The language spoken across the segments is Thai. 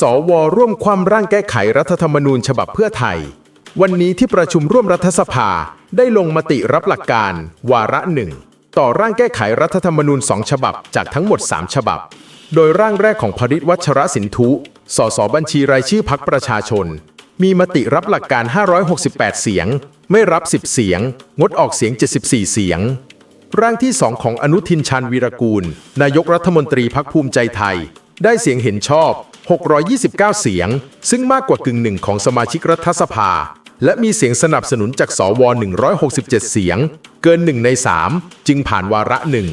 สวร่วมความร่างแก้ไขรัฐธรรมนูญฉบับเพื่อไทย วันนี้ที่ประชุมร่วมรัฐสภาได้ลงมติรับหลักการ วาระหนึ่งต่อร่างแก้ไขรัฐธรรมนูญ2ฉบับจากทั้งหมด 3 ฉบับ โดยร่างแรกของพริตวัชรสินทุสสบัญชีรายชื่อพักประชาชน มีมติรับหลักการ 568 เสียง ไม่รับ 10 เสียง งดออกเสียง 74 เสียง ร่างที่2ของอนุทินชาญวีรกูล นายกรัฐมนตรีพักภูมิใจไทย ได้เสียงเห็นชอบ 629 เสียง ซึ่งมากกว่ากึ่งหนึ่งของสมาชิกรัฐสภา และมีเสียงสนับสนุนจากสว 167 เสียง เกินหนึ่งใน 3 จึงผ่านวาระหนึ่ง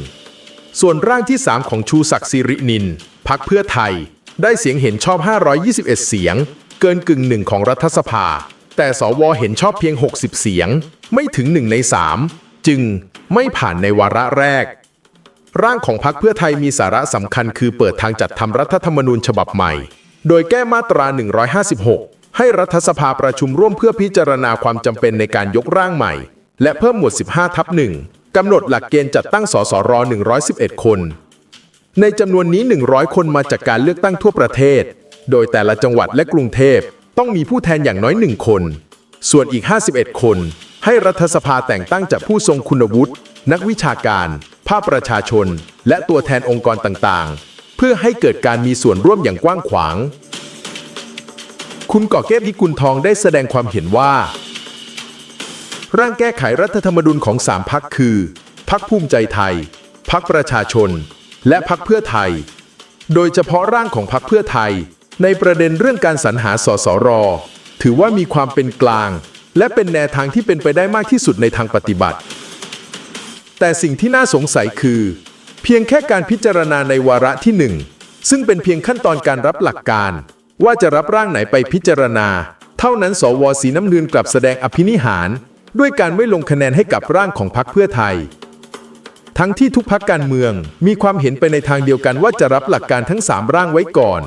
ส่วนร่างที่ 3 ของชูศักดิ์สิรินิน พักเพื่อไทย ได้เสียงเห็นชอบ 521 เสียง เกินกึ่งหนึ่งของรัฐสภา แต่สวเห็นชอบเพียง 60 เสียง ไม่ถึงหนึ่งใน 3 จึงไม่ผ่านในวาระแรก ร่างของพรรคเพื่อไทยมีสาระสำคัญคือเปิดทางจัดทำรัฐธรรมนูญฉบับใหม่ โดยแก้มาตรา 156 ให้รัฐสภาประชุมร่วมเพื่อพิจารณาความจำเป็นในการยกร่างใหม่ และเพิ่มหมวด 15 ทับหนึ่งกำหนดหลักเกณฑ์จัดตั้งสสร 111 คน ในจำนวนนี้ 100 คนมาจากการเลือกตั้งทั่วประเทศ โดยแต่ละจังหวัดและกรุงเทพต้องมีผู้แทนอย่างน้อย1คน ส่วนอีก 51 คน ให้รัฐสภาแต่งตั้งจากผู้ทรงคุณวุฒินักวิชาการ ภาคประชาชน และตัวแทนองค์กรต่างๆ เพื่อให้เกิดการมีส่วนร่วมอย่างกว้างขวาง คุณก่อเกษนิกุลทองได้แสดงความเห็นว่า ร่างแก้ไขรัฐธรรมนูญของสามพักคือพักภูมิใจไทย พักประชาชน และพักเพื่อไทย โดยเฉพาะร่างของพักเพื่อไทย ในประเด็นเรื่องการสรรหาสสร ถือว่ามีความเป็นกลาง และเป็นแนวทางที่เป็นไปได้มากที่สุดในทางปฏิบัติ แต่สิ่งที่น่าสงสัยคือ เพียงแค่การพิจารณาในวาระที่หนึ่งซึ่งเป็นเพียงขั้นตอนการรับหลักการ ว่าจะรับร่างไหนไปพิจารณา เท่านั้นสวสีน้ำเงินกลับแสดงอภินิหาร ด้วยการไม่ลงคะแนนให้กับร่างของพรรคเพื่อไทย ทั้งที่ทุกพักการเมืองมีความเห็นไปในทางเดียวกันว่าจะรับหลักการทั้ง 3 ร่างไว้ก่อน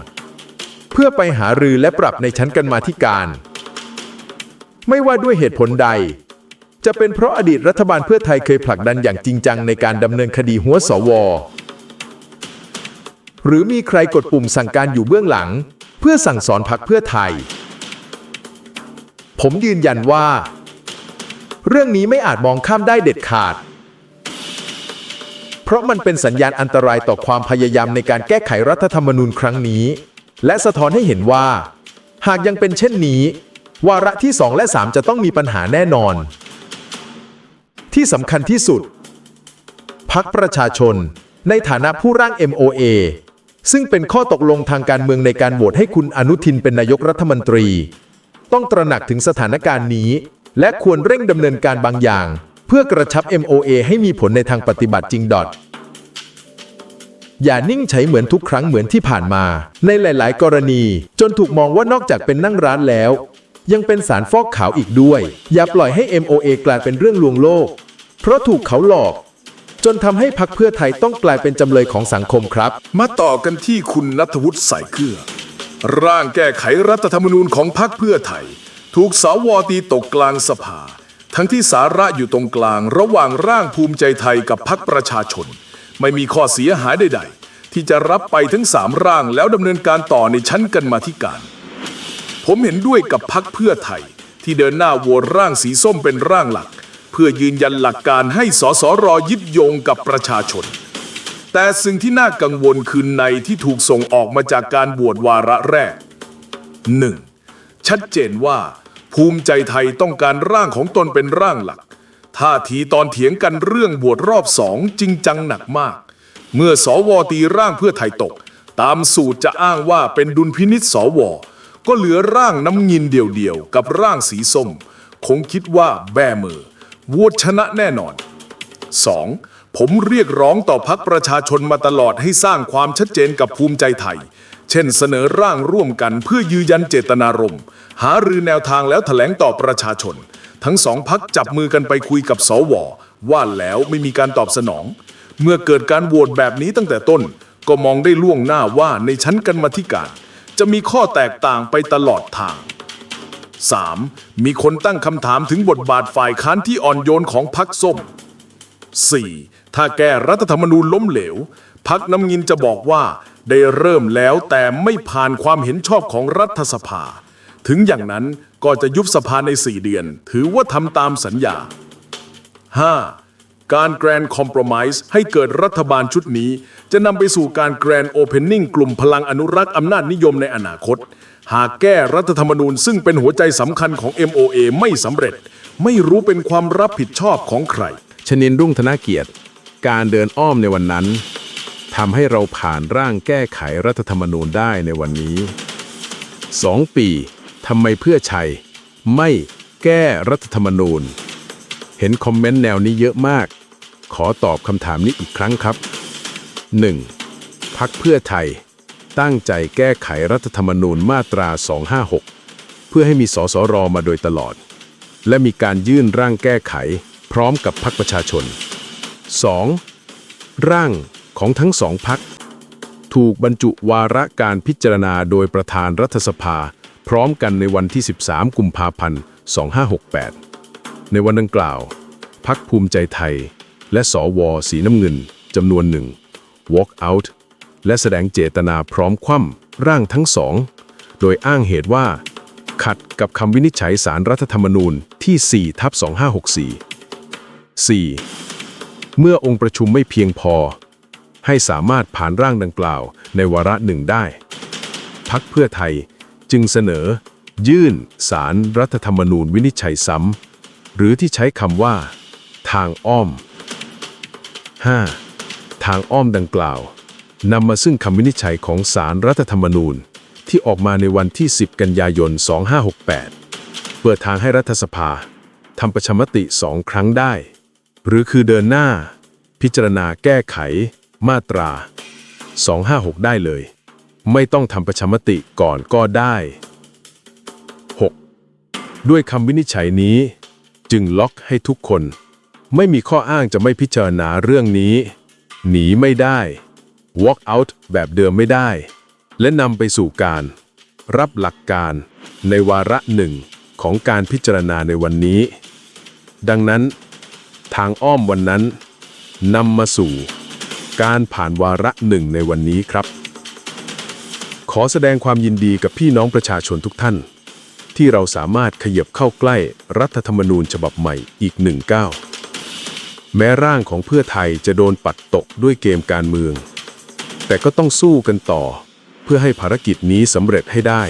เพื่อไปหารือและปรับในชั้นกันมาธิการ ไม่ว่าด้วยเหตุผลใด จะเป็นเพราะอดีตรัฐบาลเพื่อไทยเคยผลักดันอย่างจริงจังในการดำเนินคดีหัวสว หรือมีใครกดปุ่มสั่งการอยู่เบื้องหลัง เพื่อสั่งสอนพักเพื่อไทย ผมยืนยันว่า เรื่องนี้ไม่อาจมองข้ามได้เด็ดขาด เพราะมันเป็นสัญญาณอันตรายต่อความพยายามในการแก้ไขรัฐธรรมนูญครั้งนี้ และสะท้อนให้เห็นว่า หากยังเป็นเช่นนี้วาระที่ 2 และ 3 จะต้องมีปัญหาแน่นอน ที่สำคัญที่สุด พักประชาชนในฐานะผู้ร่าง MOA ซึ่งเป็นข้อตกลงทางการเมืองในการโหวตให้คุณอนุทินเป็นนายกรัฐมนตรี ต้องตระหนักถึงสถานการณ์นี้ และควรเร่งดำเนินการบางอย่าง เพื่อกระชับ MOA ให้มีผลในทางปฏิบัติจริงดอทอย่านิ่งเฉยเหมือนทุกครั้งเหมือนที่ผ่านมา ในหลาย ๆ กรณีจนถูกมองว่านอกจากเป็นนั่งร้านแล้ว ยังเป็นสารฟอกขาวอีกด้วย อย่าปล่อยให้ MOA กลายเป็นเรื่องลวงโลก เพราะถูกเขาหลอก จนทำให้พักเพื่อไทยต้องกลายเป็นจำเลยของสังคมครับ มาต่อกันที่คุณนัทวุฒิใส่เกลือ ร่างแก้ไขรัฐธรรมนูญของพรรคเพื่อไทย ถูกสาวตีตกกลางสภา ทั้งที่สาระอยู่ตรงกลางระหว่างร่างภูมิใจไทยกับพรรคประชาชน ไม่มีข้อเสียหายใดๆ ที่จะรับไปทั้งสามร่างแล้วดำเนินการต่อในชั้นกันมาธิการ ผมเห็นด้วยกับพักเพื่อไทย ที่เดินหน้าโหวตร่างสีส้มเป็นร่างหลัก เพื่อยืนยันหลักการให้สสรยึดโยงกับประชาชน แต่สิ่งที่น่ากังวลคือในที่ถูกส่งออกมาจากการบวชวาระแรก 1. ชัดเจนว่า ภูมิใจไทยต้องการร่างของตนเป็นร่างหลักท่าทีตอนเถียงกันเรื่องบวชรอบสองจริงจังหนักมาก เมื่อสวตีร่างเพื่อไทยตก ตามสูตรจะอ้างว่าเป็นดุลพินิษสวก็เหลือร่างน้ำงินเดี่ยวๆ กับร่างสีส้ม คงคิดว่าแบมือ วตชนะแน่นอน 2. ผมเรียกร้องต่อพักประชาชนมาตลอดให้สร้างความชัดเจนกับภูมิใจไทย เช่นเสนอร่างร่วมกันเพื่อยืนยันเจตนารมณ์ หารือแนวทางแล้วแถลงต่อประชาชน ทั้งสองพักจับมือกันไปคุยกับสวว่าแล้วไม่มีการตอบสนอง เมื่อเกิดการโหวตแบบนี้ตั้งแต่ต้น ก็มองได้ล่วงหน้าว่าในชั้นกันมาธิการ จะมีข้อแตกต่างไปตลอดทาง 3. มีคนตั้งคำถามถึงบทบาทฝ่ายค้านที่อ่อนโยนของพักส้ม 4. ถ้าแก้รัฐธรรมนูญล้มเหลวพักน้ำงินจะบอกว่าได้เริ่มแล้วแต่ไม่ผ่านความเห็นชอบของรัฐสภา ถึงอย่างนั้นก็จะยุบสภาใน 4 เดือน ถือว่าทำตามสัญญา 5. การแกรนด์คอม p r o m i s e ให้เกิดรัฐบาลชุดนี้ จะนำไปสู่การแกรนด์โอเพนนิ่งกลุ่มพลังอนุรักษ์อำนาจนิยมในอนาคต หากแก้รัฐธรรมนูญซึ่งเป็นหัวใจสำคัญของ MOA ไม่สำเร็จ ไม่รู้เป็นความรับผิดชอบของใคร ชนินรุ่งธนเกียรติ การเดินอ้อมในวันนั้นทำให้เราผ่านร่างแก้ไขรัฐธรรมนูญได้ในวันนี้สองปีทำไมเพื่อชัย ไม่แก้รัฐธรรมนูญ เห็นคอมเมนต์แนวนี้เยอะมาก ขอตอบคำถามนี้อีกครั้งครับ 1. พักเพื่อไทย ตั้งใจแก้ไขรัฐธรรมนูญมาตรา 256 เพื่อให้มีสสรมาโดยตลอด และมีการยื่นร่างแก้ไข พร้อมกับพักประชาชน 2. ร่างของทั้งสองพักถูกบรรจุวาระการพิจารณาโดยประธานรัฐสภา พร้อมกันในวันที่ 13 กุมภาพันธ์ 2568 ในวันดังกล่าว พักภูมิใจไทย และสวสีน้ำเงินจำนวนหนึ่ง walk out และแสดงเจตนาพร้อมคว่ำร่างทั้งสอง โดยอ้างเหตุว่า ขัดกับคำวินิจฉัยสารรัฐธรรมนูญที่4ทับ2564 4. เมื่อองค์ประชุมไม่เพียงพอ ให้สามารถผ่านร่างดังกล่าวในวาระหนึ่งได้ พักเพื่อไทยจึงเสนอ ยื่นสารรัฐธรรมนูญวินิจฉัยซ้ำ หรือที่ใช้คำว่า ทางอ้อม 5. ทางอ้อมดังกล่าวนำมาซึ่งคำวินิจฉัยของสารรัฐธรรมนูญ ที่ออกมาในวันที่ 10 กันยายน 2568 เปิดทางให้รัฐสภาทำประชามติสองครั้งได้ หรือคือเดินหน้า พิจารณาแก้ไข มาตรา 256 ได้เลย ไม่ต้องทำประชามติก่อนก็ได้ 6. ด้วยคำวินิจฉัยนี้ จึงล็อกให้ทุกคน ไม่มีข้ออ้างจะไม่พิจารณาเรื่องนี้ หนีไม่ได้ walk out แบบเดิมไม่ได้ และนำไปสู่การ รับหลักการ ในวาระหนึ่งของการพิจารณาในวันนี้ ดังนั้น ทางอ้อมวันนั้นนำมาสู่ การผ่านวาระหนึ่งในวันนี้ครับ ขอแสดงความยินดีกับพี่น้องประชาชนทุกท่าน ที่เราสามารถขยับเข้าใกล้รัฐธรรมนูญฉบับใหม่อีกหนึ่งก้าวแม้ร่างของเพื่อไทยจะโดนปัดตกด้วยเกมการเมือง แต่ก็ต้องสู้กันต่อ เพื่อให้ภารกิจนี้สำเร็จให้ได้